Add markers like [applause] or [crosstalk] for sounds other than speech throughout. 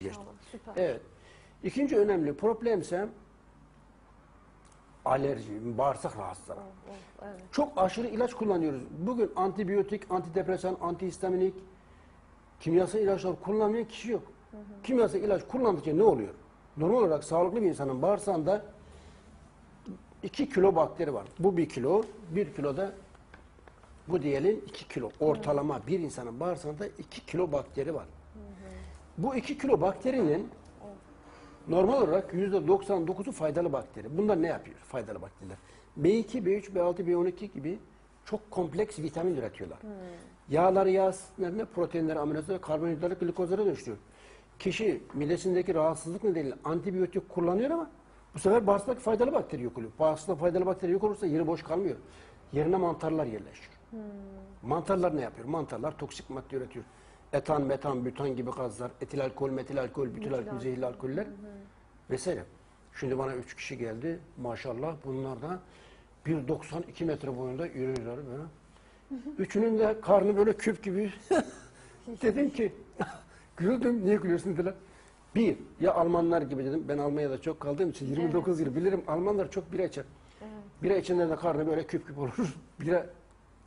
geçti. Tamam, süper. Evet. İkinci önemli problemse alerji, bağırsak rahatsızlığı. Oh, evet. Çok aşırı ilaç kullanıyoruz. Bugün antibiyotik, antidepresan, antihistaminik, kimyasal ilaçlar kullanmayan kişi yok. Kimyasal ilaç kullandıkça ne oluyor? Normal olarak sağlıklı bir insanın bağırsağında 2 kilo bakteri var. Bu 1 kilo, 1 kilo da bu diyelim 2 kilo. Ortalama bir insanın bağırsağında 2 kilo bakteri var. Bu 2 kilo bakterinin normal olarak %99'u faydalı bakteri. Bunlar ne yapıyor faydalı bakteriler? B2, B3, B6, B12 gibi çok kompleks vitamin üretiyorlar. Yağları yağ asitlerine, proteinleri, amino asitleri, karbonhidratları, glikozlara dönüştürüyor. Kişi midesindeki rahatsızlık nedeniyle antibiyotik kullanıyor ama bu sefer bağırsaktaki faydalı bakteri yok oluyor. Bağırsakta faydalı bakteri yok olursa yeri boş kalmıyor. Yerine mantarlar yerleşiyor. Mantarlar ne yapıyor? Mantarlar toksik madde üretiyor. Etan, metan, bütan gibi gazlar, etil alkol, metil alkol, bütil alkol, zehirli alkoller vesaire. Şimdi bana üç kişi geldi. Maşallah bunlar da 1.92 metre boyunda yürüyorlar böyle. Üçünün de karnı böyle küp gibi. [laughs] dedim ki, [laughs] güldüm, niye gülüyorsun dediler. Bir, ya Almanlar gibi dedim. Ben Almanya'da çok kaldığım için 29 yıl bilirim. Almanlar çok bira içer. Bira içenlerin de karnı böyle küp küp olur. [laughs] bira,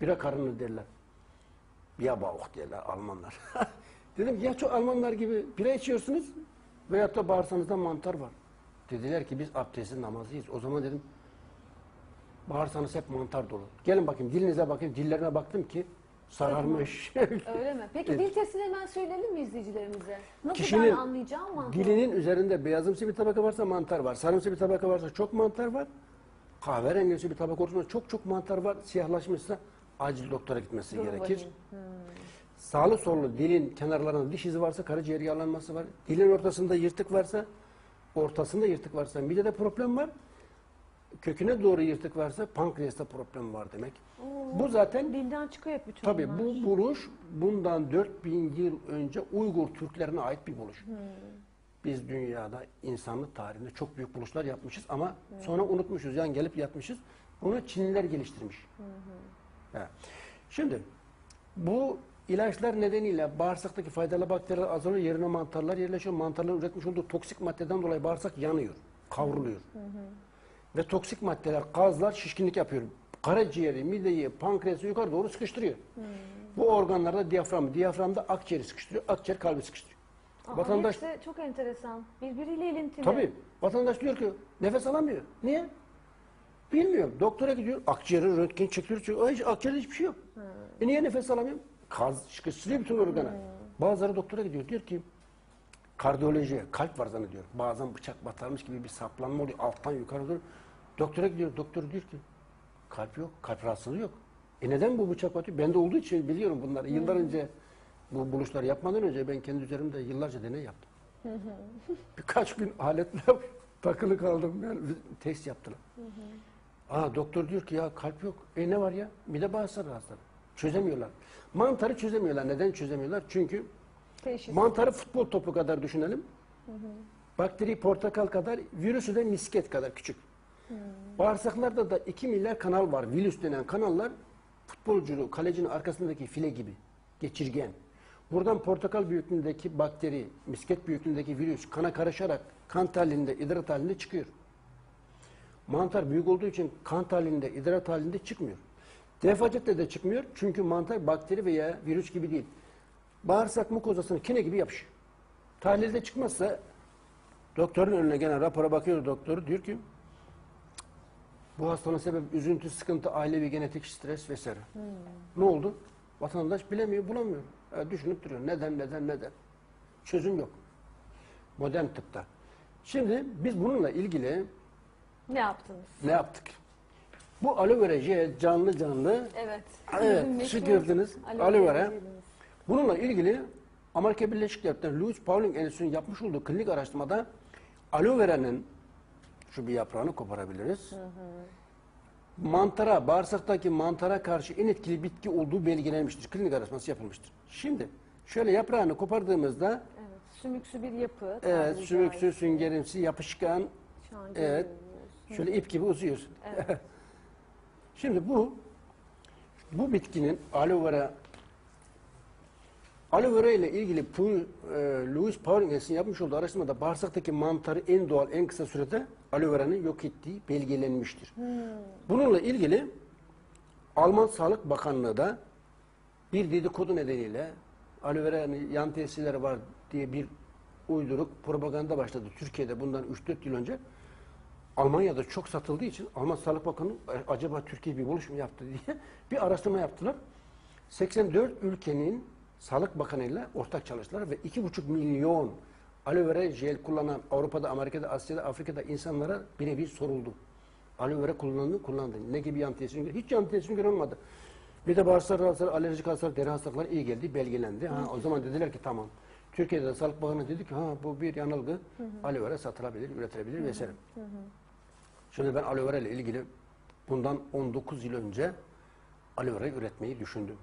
bira karnını derler. Ya bavuk derler Almanlar. [laughs] dedim ya çok Almanlar gibi bira içiyorsunuz veyahut da bağırsanızda mantar var. Dediler ki biz abdestsiz namazıyız. O zaman dedim bağırsanız hep mantar dolu. Gelin bakayım dilinize bakayım. Dillerine baktım ki sararmış. Öyle mi? [laughs] Peki dil testini hemen söyleyelim mi izleyicilerimize? Nasıl Kişinin ben anlayacağım mantığı? Dilinin üzerinde beyazımsı bir tabaka varsa mantar var. Sarımsı bir tabaka varsa çok mantar var. Kahverengisi bir tabaka olursa çok çok mantar var. Siyahlaşmışsa acil doktora gitmesi Dur gerekir. bakayım. Sağlı sollu dilin kenarlarında diş izi varsa karaciğer yağlanması var. Dilin ortasında yırtık varsa, ortasında yırtık varsa midede problem var. Köküne doğru yırtık varsa pankreasta problem var demek. Bu zaten Dilden çıkıyor hep bütün Tabii bunlar. bu buluş bundan 4000 yıl önce Uygur Türklerine ait bir buluş. Biz dünyada insanlık tarihinde çok büyük buluşlar yapmışız ama sonra unutmuşuz. Yani gelip yatmışız. Bunu Çinliler geliştirmiş. He. Şimdi bu ilaçlar nedeniyle bağırsaktaki faydalı bakteriler azalıyor. Yerine mantarlar yerleşiyor. Mantarların üretmiş olduğu toksik maddeden dolayı bağırsak yanıyor, kavruluyor. Ve toksik maddeler, gazlar şişkinlik yapıyor. Karaciğeri, mideyi, pankreası yukarı doğru sıkıştırıyor. Bu organlarda diyafram, diyaframda akciğeri sıkıştırıyor, akciğer kalbi sıkıştırıyor. Aa, Vatandaş hepsi çok enteresan. Birbiriyle ilintili. Tabii. Vatandaş diyor ki nefes alamıyor. Niye? Bilmiyorum. Doktora gidiyor. Akciğeri röntgen çekiyor. çekiyor. Ay, akciğerde hiçbir şey yok. E niye nefes alamıyor? Kaz sıkıştırıyor bütün organa. Bazıları doktora gidiyor. Diyor ki kardiyolojiye kalp var zannediyor. Bazen bıçak batarmış gibi bir saplanma oluyor. Alttan yukarı doğru. Doktora gidiyor. Doktor diyor ki kalp yok. Kalp rahatsızlığı yok. E neden bu bıçak batıyor? Ben de olduğu için biliyorum bunları. Yıllar önce bu buluşları yapmadan önce ben kendi üzerimde yıllarca deney yaptım. Birkaç gün aletle [laughs] takılı kaldım. Yani test yaptılar. Aa, doktor diyor ki ya kalp yok. E ne var ya? Mide bağırsak rahatsızlığı. Çözemiyorlar. Mantarı çözemiyorlar. Neden çözemiyorlar? Çünkü Teşhis. mantarı futbol topu kadar düşünelim. Bakteri portakal kadar, virüsü de misket kadar küçük. Bağırsaklarda da 2 milyar kanal var. Virüs denen kanallar futbolcu, kalecinin arkasındaki file gibi. Geçirgen. Buradan portakal büyüklüğündeki bakteri, misket büyüklüğündeki virüs kana karışarak kan halinde, idrar halinde çıkıyor. Mantar büyük olduğu için kan halinde, idrar halinde çıkmıyor. Defacette de çıkmıyor çünkü mantar bakteri veya virüs gibi değil. Bağırsak mukozasına kine gibi yapışıyor. Tahlilde çıkmazsa doktorun önüne gelen rapora bakıyor doktor diyor ki bu hastanın sebebi üzüntü, sıkıntı, ailevi genetik stres vesaire. Ne oldu? Vatandaş bilemiyor, bulamıyor. E, düşünüp duruyor. Neden, neden, neden? Çözüm yok. Modern tıpta. Şimdi biz bununla ilgili Ne yaptınız? ne yaptık? Bu aloe vera jel canlı canlı Evet. Evet, Meşhur gördünüz, aloe vera jelimiz. Bununla ilgili Amerika Birleşik Devletleri Louis Pauling Enstitüsü'nün yapmış olduğu klinik araştırmada aloe vera'nın şu bir yaprağını koparabiliriz. Mantara, bağırsaktaki mantara karşı en etkili bitki olduğu belgelenmiştir. Klinik araştırması yapılmıştır. Şimdi şöyle yaprağını kopardığımızda Evet. Sümüksü bir yapı. evet, tabiri sümüksü, caizse. süngerimsi, yapışkan, Şu an evet, görüyoruz. Şöyle ip gibi uzuyor. Evet. [laughs] Şimdi bu bu bitkinin aloe vera Aloe vera ile ilgili e, Louis Paulinges'in yapmış olduğu araştırmada bağırsaktaki mantarı en doğal, en kısa sürede aloe vera'nın yok ettiği belgelenmiştir. Bununla ilgili Alman Sağlık Bakanlığı da bir dedikodu nedeniyle aloe vera'nın yan tesirleri var diye bir uyduruk propaganda başladı Türkiye'de bundan 3-4 yıl önce. Almanya'da çok satıldığı için Alman Sağlık Bakanı "E, acaba Türkiye bir buluş mu yaptı [laughs] diye bir araştırma yaptılar. 84 ülkenin Sağlık Bakanı ile ortak çalıştılar ve 2,5 milyon aloe vera jel kullanan Avrupa'da, Amerika'da, Asya'da, Afrika'da insanlara birebir soruldu. Aloe vera kullanıldı? Kullandı. Ne gibi yan tesirini göre? Hiç yan tesirini gören olmadı. Bir de bağırsak rahatsızlığı, alerjik hastalık, deri hastalıkları iyi geldi, belgelendi. Ha, o zaman dediler ki tamam. Türkiye'de de Sağlık Bakanı dedi ki ha bu bir yanılgı. Aloe vera satılabilir, üretilebilir vesaire. Şimdi ben aloe vera ile ilgili bundan 19 yıl önce aloe vera üretmeyi düşündüm.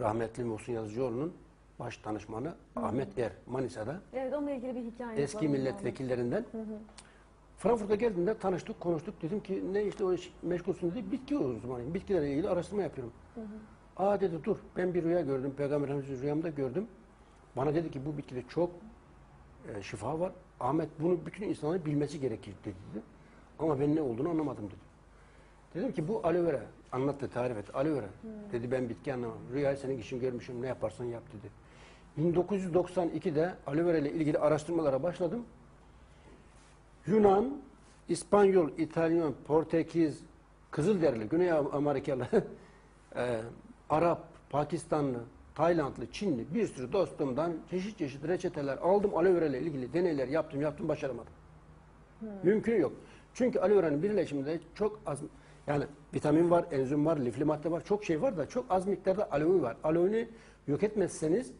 Rahmetli Muhsin Yazıcıoğlu'nun baş danışmanı Ahmet Er Manisa'da Evet onunla ilgili bir hikaye eski milletvekillerinden. Frankfurt'a geldiğinde tanıştık, konuştuk. Dedim ki ne işte o iş meşgulsün dedi. Bitki uzmanıyım. Bitkilerle ilgili araştırma yapıyorum. Aa dedi dur ben bir rüya gördüm. Peygamber Efendimiz'i rüyamda gördüm. Bana dedi ki bu bitkide çok e, şifa var. Ahmet bunu bütün insanların bilmesi gerekir dedi. Ama ben ne olduğunu anlamadım dedi. Dedim ki bu aloe vera. Anlattı, tarif et. Aloe vera. Dedi ben bitki anlamam. Rüyayı senin için görmüşüm. Ne yaparsan yap dedi. 1992'de aloe vera ile ilgili araştırmalara başladım. Yunan, İspanyol, İtalyan, Portekiz, Kızılderili, Güney Amerikalı, [laughs] e, Arap, Pakistanlı, Taylandlı, Çinli bir sürü dostumdan çeşit çeşit reçeteler aldım. Aloe vera ile ilgili deneyler yaptım, yaptım, başaramadım. Mümkün yok. Çünkü aloe vera'nın birleşiminde çok az yani vitamin var, enzim var, lifli madde var, çok şey var da çok az miktarda aloe var. Aloe'ni yok etmezseniz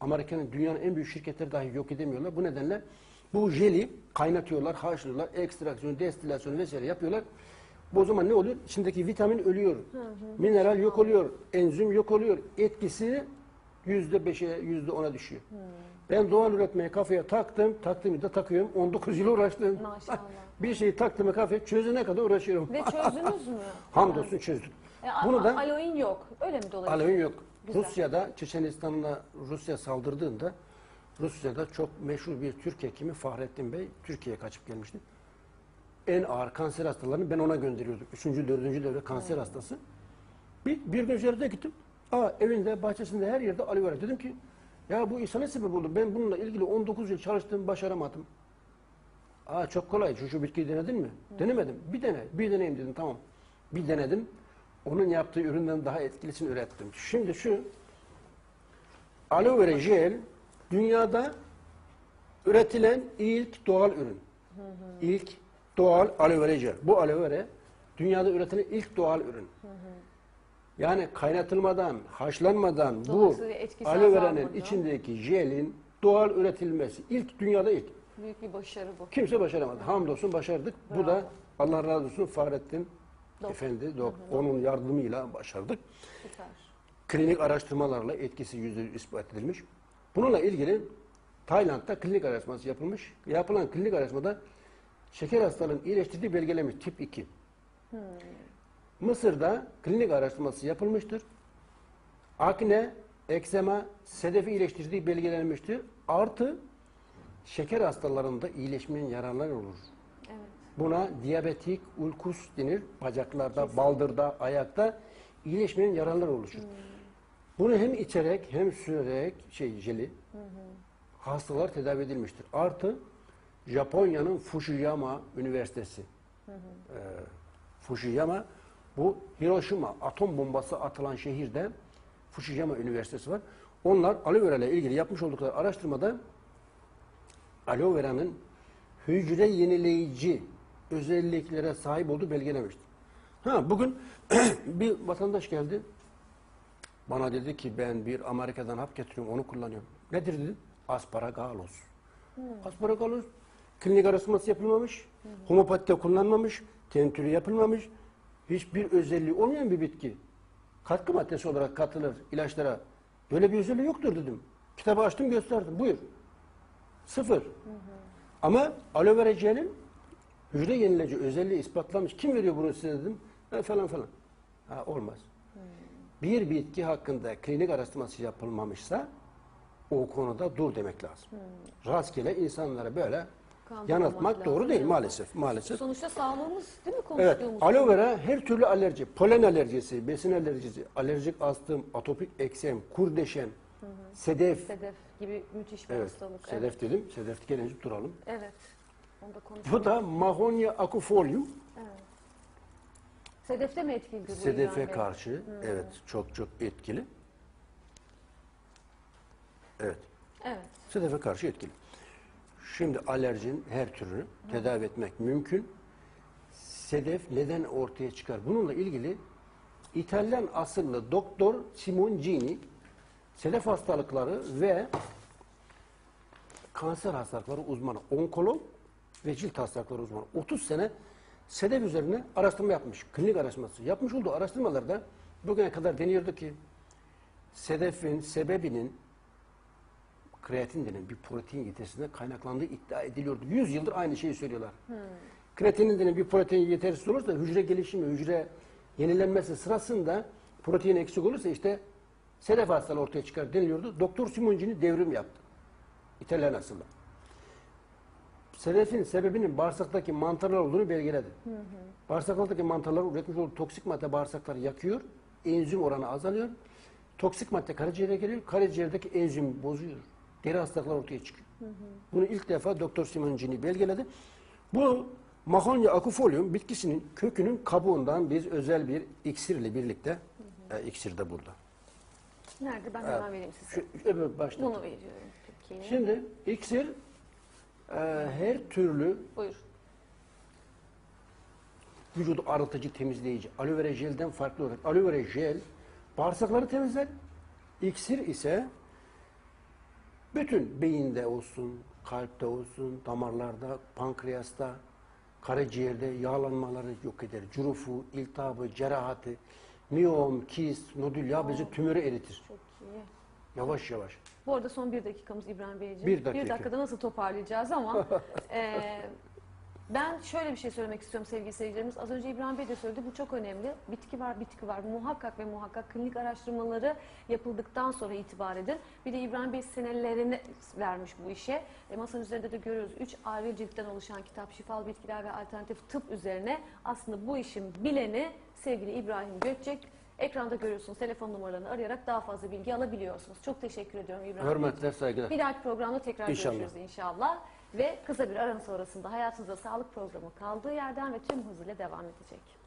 Amerika'nın dünyanın en büyük şirketleri dahi yok edemiyorlar. Bu nedenle bu jeli kaynatıyorlar, haşlıyorlar, ekstraksiyonu, destilasyonu vesaire yapıyorlar. Bu o zaman ne oluyor? İçindeki vitamin ölüyor. Mineral yok oluyor, enzim yok oluyor. Etkisi yüzde beşe, yüzde ona düşüyor. Ben doğal üretmeye kafaya taktım, taktığımı da takıyorum. 19 yıl uğraştım. Maşallah. [laughs] Bir şeyi taktığımı kafaya çözene kadar uğraşıyorum. Ve [laughs] çözdünüz mü? Hamdolsun çözdük. E, Bunu da aloin yok. Öyle mi dolayısıyla? Aloe yok. Güzel. Rusya'da Çeçenistan'la Rusya saldırdığında Rusya'da çok meşhur bir Türk hekimi Fahrettin Bey Türkiye'ye kaçıp gelmişti. En ağır kanser hastalarını ben ona gönderiyordum. Üçüncü, dördüncü devre kanser hastası. Bir, bir gün ziyarete gittim. Aa, evinde, bahçesinde her yerde aloe vera. Dedim ki ya bu insana sebep oldu. Ben bununla ilgili 19 yıl çalıştım, başaramadım. Aa çok kolay. Şu, şu bitkiyi denedin mi? Denemedim. Bir dene. Bir deneyim dedim. Tamam. Bir denedim. Onun yaptığı üründen daha etkilisini ürettim. Şimdi şu aloe vera jel dünyada üretilen ilk doğal ürün. İlk doğal aloe vera jel. Bu aloe vera dünyada üretilen ilk doğal ürün. Yani kaynatılmadan, haşlanmadan bu etkisi aloe vera'nın azalmadı. içindeki jelin doğal üretilmesi ilk dünyada ilk. Büyük bir başarı bu. Kimse başaramadı. Hamdolsun başardık. Bu da Allah razı olsun Fahrettin Doktor. Efendi, dok- onun yardımıyla başardık. Süper. Klinik araştırmalarla etkisi yüzde yüz ispat edilmiş. Bununla ilgili Tayland'da klinik araştırması yapılmış. Yapılan klinik araştırmada şeker hastalığının iyileştirdiği belgelenmiş tip 2. Mısır'da klinik araştırması yapılmıştır. Akne, eksema, sedefi iyileştirdiği belgelenmiştir. Artı şeker hastalarında iyileşmenin yararları olur. Evet. Buna diyabetik ulkus denir. Bacaklarda, baldırda, ayakta iyileşmenin yararları oluşur. Bunu hem içerek hem sürerek şey jeli hastalar tedavi edilmiştir. Artı Japonya'nın Fukushima Üniversitesi. Ee, Fukushima bu Hiroşima atom bombası atılan şehirde Fukushima Üniversitesi var. Onlar aloe vera ile ilgili yapmış oldukları araştırmada aloe vera'nın hücre yenileyici özelliklere sahip olduğu belgelemiştir. Ha bugün [clears throat] bir vatandaş geldi. Bana dedi ki ben bir Amerika'dan hap getiriyorum onu kullanıyorum. Nedir dedim? Asparagalos. Asparagalos klinik araştırması yapılmamış. Homopatide kullanmamış. Tentürü yapılmamış. Hiçbir özelliği olmayan bir bitki. Katkı maddesi olarak katılır ilaçlara. Böyle bir özelliği yoktur dedim. Kitabı açtım gösterdim. Buyur. Sıfır. Ama aloe vera jelin hücre yenileyici özelliği ispatlanmış. Kim veriyor bunu size dedim. E, falan falan. Ha, olmaz. bir bitki hakkında klinik araştırması yapılmamışsa o konuda dur demek lazım. Rastgele insanlara böyle yanıltmak doğru değil evet. maalesef. Maalesef. Sonuçta sağlığımız değil mi Evet, konuştuğumuz? aloe vera her türlü alerji, polen alerjisi, besin alerjisi, alerjik astım, atopik eksem, kurdeşen, sedef. Sedef gibi müthiş bir Evet, hastalık. sedef dedim. Sedef gelince duralım. Evet. evet. Onu da konuşalım. Bu da Mahonia acufolium. Sedefte mi etkilidir bu Sedefe İbrahim Bey? karşı evet çok çok etkili. Evet. Evet. Sedefe karşı etkili. Şimdi alerjinin her türünü tedavi etmek mümkün. Sedef neden ortaya çıkar? Bununla ilgili İtalyan asıllı doktor Simoncini sedef hastalıkları ve kanser hastalıkları uzmanı, onkolog ve cilt hastalıkları uzmanı. 30 sene sedef üzerine araştırma yapmış, klinik araştırması. Yapmış olduğu araştırmalarda bugüne kadar deniyordu ki sedefin sebebinin kreatin denen bir protein yetersizliğine kaynaklandığı iddia ediliyordu. 100 yıldır aynı şeyi söylüyorlar. Kreatinin denen bir protein yetersiz olursa hücre gelişimi, hücre yenilenmesi sırasında protein eksik olursa işte sedef hastalığı ortaya çıkar deniliyordu. Doktor Simoncini devrim yaptı. İtalyan asıllı. Sedefin sebebinin bağırsaktaki mantarlar olduğunu belgeledi. Bağırsaklardaki mantarlar üretmiş olduğu toksik madde bağırsakları yakıyor. Enzim oranı azalıyor. Toksik madde karaciğere geliyor. Karaciğerdeki enzimi bozuyor. Deri hastalıklar ortaya çıkıyor. Bunu ilk defa Doktor Simoncini belgeledi. Bu Mahonia acufolium bitkisinin kökünün kabuğundan biz özel bir iksirle birlikte, e, iksir de burada. Nerede? Ben hemen vereyim size. Şu öbür başta. Bunu veriyorum. Peki. Şimdi iksir e, her türlü Buyur. vücudu arıtıcı, temizleyici. Aloe vera jelden farklı olarak. Aloe vera jel bağırsakları temizler. İksir ise bütün beyinde olsun, kalpte olsun, damarlarda, pankreasta, karaciğerde yağlanmaları yok eder. Curufu, iltihabı, cerahatı, miyom, kist, nodül, yağ bezi tümörü eritir. Çok iyi. Yavaş yavaş. Bu arada son bir dakikamız İbrahim Beyciğim. Bir dakika. Bir dakikada nasıl toparlayacağız ama [laughs] e, ben şöyle bir şey söylemek istiyorum sevgili seyircilerimiz. Az önce İbrahim Bey de söyledi bu çok önemli. Bitki var, bitki var. Muhakkak ve muhakkak klinik araştırmaları yapıldıktan sonra itibar edin. Bir de İbrahim Bey senelerini vermiş bu işe. E, masanın üzerinde de görüyoruz. Üç ayrı ciltten oluşan kitap Şifalı Bitkiler ve Alternatif Tıp üzerine aslında bu işin bileni sevgili İbrahim Gökçek. Ekranda görüyorsunuz telefon numaralarını arayarak daha fazla bilgi alabiliyorsunuz. Çok teşekkür ediyorum İbrahim Bey. Hürmetler, saygılar. Bir dahaki programda tekrar İnşallah. görüşürüz inşallah. Ve kısa bir aranın sonrasında hayatınızda sağlık programı kaldığı yerden ve tüm hızıyla devam edecek.